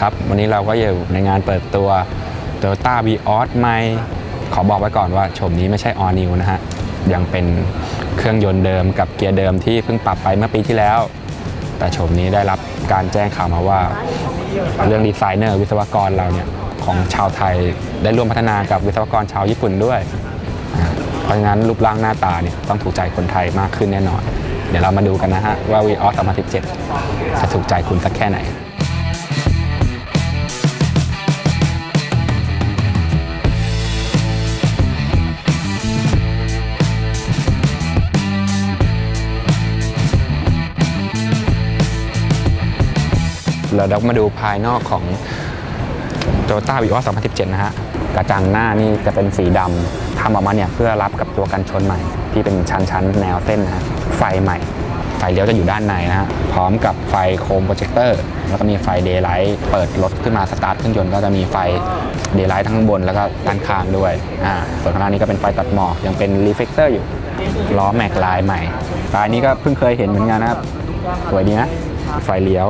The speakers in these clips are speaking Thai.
ครับ วันนี้เราก็อยู่ในงานเปิดตัว Toyota v ีออสใหม่ขอบอกไว้ก่อนว่าโฉมนี้ไม่ใช่ All New นะฮะ ยังเป็นเครื่องยนต์เดิมกับเกียร์เดิมที่เพิ่งปรับไปเมื่อปีที่แล้ว แต่โฉมนี้ได้รับการแจ้งข่าวมาว่า เรื่องดีไซเนอร์วิศวกรเราเนี่ย ของชาวไทยได้ร่วมพัฒนากับวิศวกรชาวญี่ปุ่นด้วย เพราะฉะนั้นรูปร่างหน้าตาเนี่ยต้องถูกใจคนไทยมากขึ้นแน่นอน เดี๋ยวเรามาดูกันนะฮะว่า v ีออส2017จะถูกใจคุณสักแค่ไหน เราเดี๋ยวมาดูภายนอกของ Toyota v ีออส2017 นะฮะ กระจังหน้านี่จะเป็นสีดำทำออกมาเนี่ยเพื่อรับกับตัวกันชนใหม่ ที่เป็นชั้นๆ แนวเส้นนะฮะ ไฟใหม่ ไฟเลี้ยวจะอยู่ด้านในนะฮะ พร้อมกับไฟโคมโปรเจคเตอร์ แล้วก็มีไฟเดย์ไลท์เปิดรถขึ้นมาสตาร์ทเครื่องยนต์ก็จะมีไฟเดย์ไลท์ทั้งข้างบนแล้วก็ด้านข้างด้วย อ่า ส่วนข้างหน้านี้ก็เป็นไฟตัดหมอกยังเป็นรีเฟกเตอร์อยู่ ล้อแม็กลายใหม่ลายนี้ก็เพิ่งเคยเห็นเหมือนกันนะครับ สวยดีนะ ไฟเลี้ยว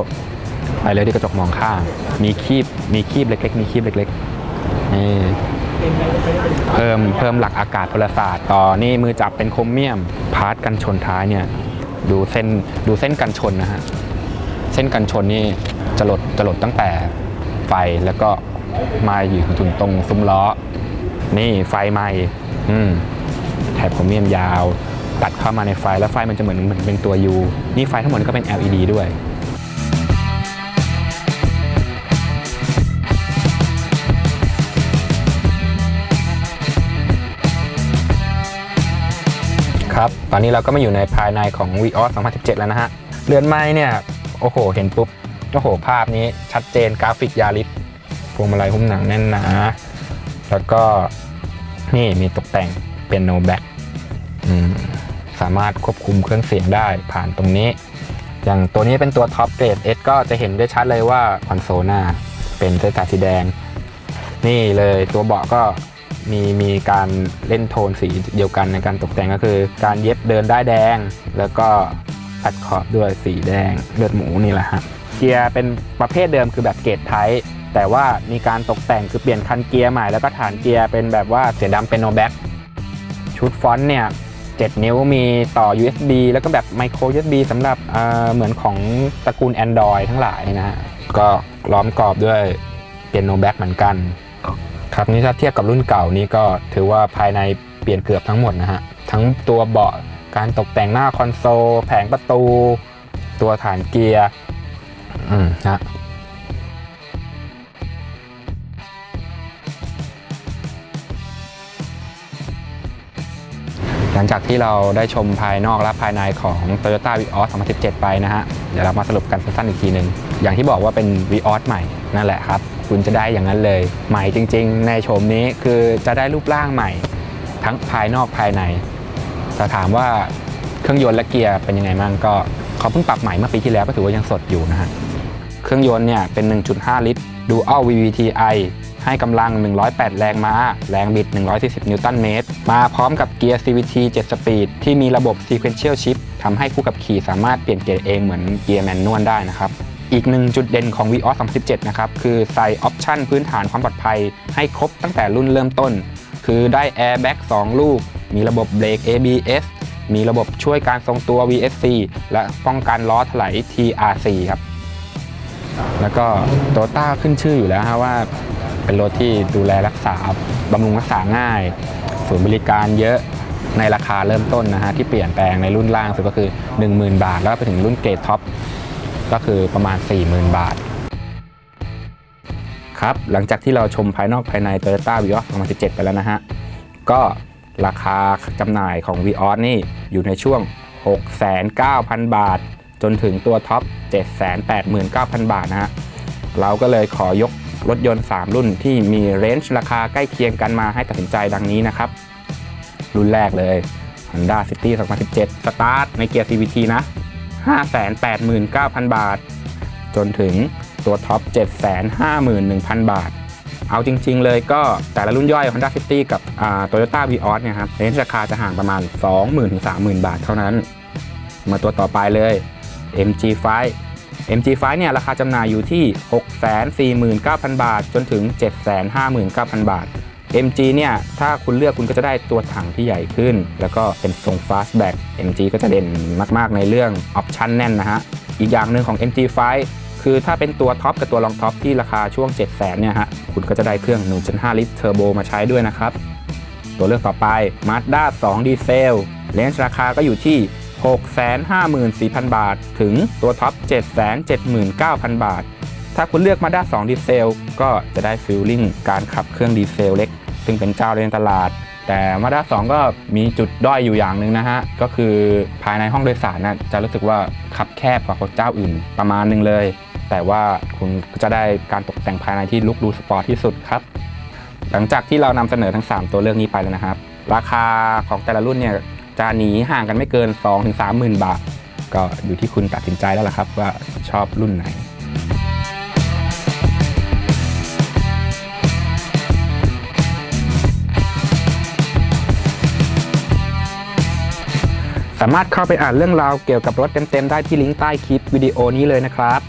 ไฟเลยที่กระจกมองข้าง มีคีบมีคีบเล็ก ๆ มีคีบเล็กๆนี่เพิ่มเพิ่มหลักอากาศพลศาสตร์ต่อนี่มือจับเป็นโครเมียม พาร์ทกันชนท้ายเนี่ยดูเส้นดูเส้นกันชนนะฮะเส้นกันชนนี่จะหลดจะหลดตั้งแต่ไฟแล้วก็มาอยู่ถึงตรงซุ้มล้อ นี่ไฟใหม่อืมแถบโครเมียมยาว ตัดเข้ามาในไฟแล้วไฟมันจะเหมือนเหมือนเป็นตัว U นี่ไฟทั้งหมดก็เป็น LED ด้วย ครับ ตอนนี้เราก็มาอยู่ในภายในของ v ีออส2017 แล้วนะฮะ เรือนไม้เนี่ย โอ้โห เห็นปุ๊บ โอ้โห ภาพนี้ชัดเจนกราฟิกยาริสพวงมาลัยหุ้มหนังแน่นหนาแล้วก็นี่มีตกแต่งเป็นโนแบ็กสามารถควบคุมเครื่องเสียงได้ผ่านตรงนี้ อย่างตัวนี้เป็นตัวท็อปเกรด S ก็จะเห็นได้ชัดเลยว่าคอนโซลหน้าเป็นเส้นสายสีแดง นี่เลยตัวเบาะก็ มีมีการเล่นโทนสีเดียวกันในการตกแต่งก็คือ การเย็บเดินได้แดง แล้วก็ตัดขอบด้วยสีแดงเลือดหมูนี่แหละฮะเกียร์เป็นประเภทเดิมคือแบบเกรดไทป์แต่ว่ามีการตกแต่งคือเปลี่ยนคันเกียร์ใหม่แล้วก็ฐานเกียร์เป็นแบบว่าเสียดำเป็นโนแบ็กชุดฟอนต์เนี่ย7 นิ้วมีต่อ USB แล้วก็แบบไมโคร USB สำหรับเอ่อเหมือนของตระกูล Android ทั้งหลายนะฮะก็ล้อมกรอบด้วยเปียโนแบ็กเหมือนกัน ครับนี่ถ้าเทียบกับรุ่นเก่านี้ก็ถือว่าภายในเปลี่ยนเกือบทั้งหมดนะฮะทั้งตัวเบาะการตกแต่งหน้าคอนโซลแผงประตู ตัวฐานเกียร์อืมฮะหลังจากที่เราได้ชมภายนอกและภายในของ Toyota v ีออส2017 ไปนะฮะ เดี๋ยวเรามาสรุปกันสั้นๆอีกทีหนึ่งอย่างที่บอกว่าเป็น v ีออสใหม่นั่นแหละครับ คุณจะได้อย่างนั้นเลย ใหม่จริง ๆ ในโฉมนี้คือจะได้รูปร่างใหม่ ทั้งภายนอกภายในแต่ถามว่าเครื่องยนต์และเกียร์เป็นยังไงบ้างก็เขาเพิ่งปรับใหม่เมื่อปีที่แล้วก็ถือว่ายังสดอยู่นะฮะเครื่องยนต์เนี่ยเป็น 1.5 ลิตร Dual VVTi ให้กำลัง 108 แรงม้า แรงบิด 140 นิวตันเมตร มาพร้อมกับเกียร์ CVT 7 สปีด ที่มีระบบ Sequential Shift ทำให้ผู้ขับขี่สามารถเปลี่ยนเกียร์เองเหมือนเกียร์แมนนวลได้นะครับ อีกหนึ่งจุดเด่นของ v ีออส2017 นะครับ คือใส่ออปชันพื้นฐานความปลอดภัย ให้ครบตั้งแต่รุ่นเริ่มต้น คือได้ Airbag 2 ลูก มีระบบเบรก ABS มีระบบช่วยการทรงตัว VSC และป้องกันล้อถลาย TRC ครับ แล้วก็โตต้าขึ้นชื่ออยู่แล้วฮะว่า เป็นรถที่ดูแลรักษาบำรุงรักษาง่าย ศูนย์บริการเยอะในราคาเริ่มต้นนะฮะที่เปลี่ยนแปลงในรุ่นล่างสุดก็คือ 10,000 บาท แล้วไปถึงรุ่นเกรดท็อป ก็คือประมาณ 40,000 บาท ครับ หลังจากที่เราชมภายนอกภายใน Toyota v ีออส2017 ไปแล้วนะฮะ ก็ราคาจำหน่ายของ v ีออสนี่อยู่ในช่วง 6,900,000 บาท จนถึงตัวท็อป 789,000 บาทนะฮะ เราก็เลยขอยกรถยนต์ 3 รุ่นที่มีเรนจ์ราคาใกล้เคียงกันมาให้ตัดสินใจดังนี้นะครับ รุ่นแรกเลย Honda City 2017 สตาร์ทในเกียร์ CVT นะ 589,000 บาท จนถึงตัวท็อป 751,000 บาท เอาจริง ๆ เลยก็แต่ละรุ่นย่อย Honda City กับ Toyota Vios เนี่ยครับเรนจ์ราคาจะห่างประมาณ 20,000-30,000 บาทเท่านั้น มาตัวต่อไปเลย MG5 MG5 เนี่ยราคาจำหน่ายอยู่ที่ 649,000 บาท จนถึง 759,000 บาท MG เนี่ยถ้าคุณเลือกคุณก็จะได้ตัวถังที่ใหญ่ขึ้น แล้วก็เป็นทรง fastback MG ก็จะเด่นมากๆในเรื่องออปชันแน่นนะฮะ อีกอย่างหนึ่งของ MG5 คือถ้าเป็นตัวท็อปกับตัวรองท็อปที่ราคาช่วง 7 0 0 0 0เนี่ยฮะ คุณก็จะได้เครื่อง 1.5 ลิตรเทอร์โบมาใช้ด้วยนะครับ ตัวเลือกต่อไป Mazda 2 ดีเซลเลนส์ราคาก็อยู่ที่ 654,000 บาท ถึงตัวท็อป 779,000 บาท ถ้าคุณเลือก Mazda 2 ดีเซลก็จะได้ฟิลลิ่งการขับเครื่องดีเซลเล็ก ซึ่งเป็นเจ้าในตลาด แต่ Mazda 2 ก็มีจุดด้อยอยู่อย่างหนึ่งนะฮะ ก็คือภายในห้องโดยสารนะจะรู้สึกว่าขับแคบกว่าเจ้าอื่นประมาณหนึงเลย แต่ว่าคุณจะได้การตกแต่งภายในที่ลุกดูสปอร์ตที่สุดครับ หลังจากที่เรานำเสนอทั้ง 3 ตัวเลือกนี้ไปแล้วนะครับ ราคาของแต่ละรุ่นเนี่ยจะหนีห่างกันไม่เกิน 2-3หมื่นบาท ก็อยู่ที่คุณตัดสินใจแล้วล่ะครับว่าชอบรุ่นไหน สามารถเข้าไปอ่านเรื่องราวเกี่ยวกับรถเต็มๆได้ที่ลิงก์ใต้คลิปวิดีโอนี้เลยนะครับ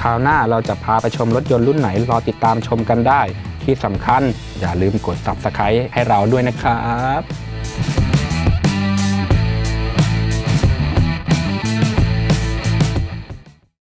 คราวหน้าเราจะพาไปชมรถยนต์รุ่นไหนรอติดตามชมกันได้ ที่สำคัญอย่าลืมกด Subscribe ให้เราด้วยนะครับ